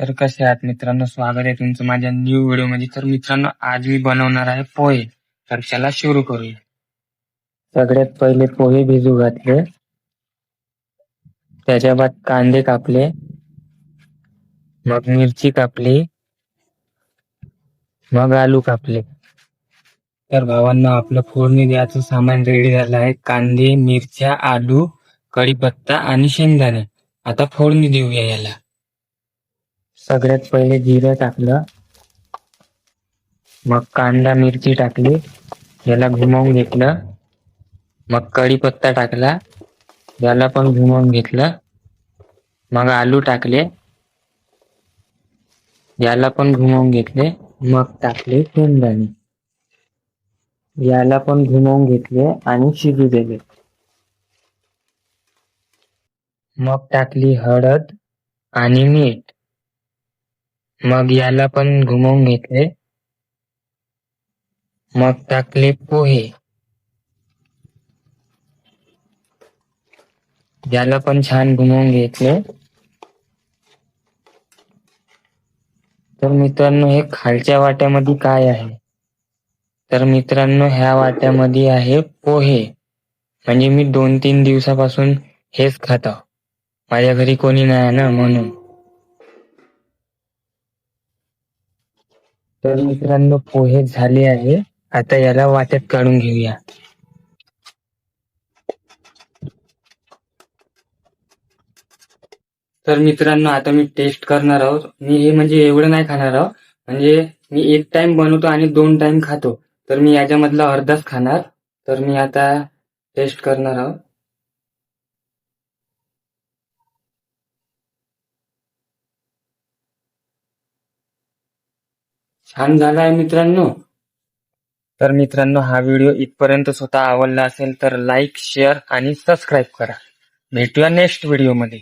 तर कसे आहात मित्रांनो? स्वागत आहे तुमचं माझ्या न्यू व्हिडिओमध्ये. तर मित्रांनो आज मी बनवणार आहे पोहे. तर चला सुरू करूया. सगळ्यात पहिले पोहे भिजू घातले. त्याच्या बाद कांदे कापले. मग मिरची कापली. मग आलू कापले. तर भावांना आपलं फोडणी द्यायचं सामान रेडी झालं आहे. कांदे मिरच्या आलू कढीपत्ता आणि शेंगदाणे. आता फोडणी देऊया याला. सगळ्यात पहिले जिरं टाकलं. मग कांदा मिरची टाकली. याला घुमवून घेतलं. मग कढीपत्ता टाकला. याला पण घुमवून घेतलं. मग आलू टाकले. याला पण घुमवून घेतले. मग टाकले शेंगदाणे. याला पण घुमवून घेतले आणि शिजू दिले. मग टाकली हळद आणि मीठ. मग याला पण घुमवून घेतले. मग टाकले पोहे. याला पण छान घुमवून घेतले. तर मित्रांनो हे खालच्या वाट्यामध्ये काय आहे? तर मित्रांनो ह्या वाट्यामध्ये आहे पोहे. म्हणजे मी दोन तीन दिवसापासून हेच खात माझ्या घरी कोणी नाही ना म्हणून. तर मित्रांनो पोहे झाले आहे. आता याला वाट्यात काढून घेऊया. तर मित्रांनो आता मी टेस्ट करणार आहोत. मी हे म्हणजे एवढं नाही खाणार आहोत. म्हणजे मी एक टाइम बनवतो आणि दोन टाइम खातो. तर मी याच्यामधला अर्धाच खाणार. तर मी आता टेस्ट करणार आहोत. छान झाला आहे मित्रांनो. तर मित्रांनो हा व्हिडिओ इथपर्यंत स्वतः आवडला असेल तर लाईक शेअर आणि सबस्क्राईब करा. भेटूया नेक्स्ट व्हिडिओमध्ये